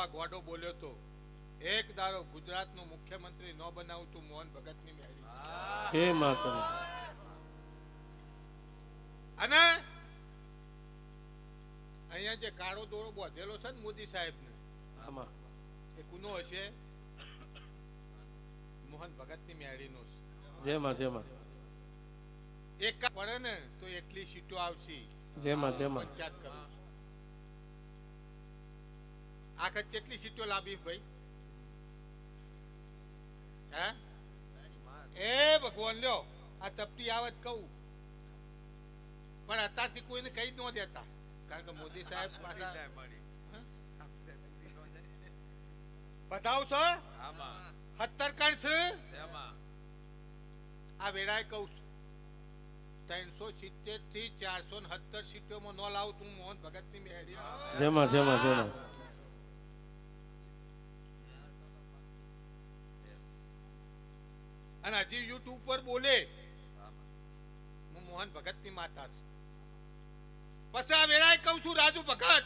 આ ગોડો બોલ્યો તો એક દાડો ગુજરાતનો મુખ્યમંત્રી ન બનાવું તું મોહન ભગતની મેળી. હે માતા અને અહીંયા જે કાળો દોરો બાંધેલો છે ને મોદી સાહેબને આમાં. એ કુનો હશે? મોહન ભગતની મેળીનો છે. જેમાં જેમાં. એક પડે ને તો એટલી સીટો આવશે. જેમાં જેમાં. પંચાયત કરું છું. કેટલી સીટો લાવી ભાઈ? હે? એ ભગવાન લ્યો, આ ચપટી આવત કહું. પણ અત્યારથી કોઈને કહી ન દેતા. કારણ કે મોદી સાહેબ પાછા બતાવ છો? સત્તર કણ છે? આ વેળાએ કહું છું. ત્રણસો સિત્તેરથી ચારસો ને સત્તર સીટોમાં ન લાવું તું, મોહન ભગતની મેળી જેમાં જેમાં જેમાં. અને હજી યુટ્યુબ પર બોલે. હું મોહન ભગતની માતા છું. પછી આ વેળાએ કહું છું, રાજુ ભગત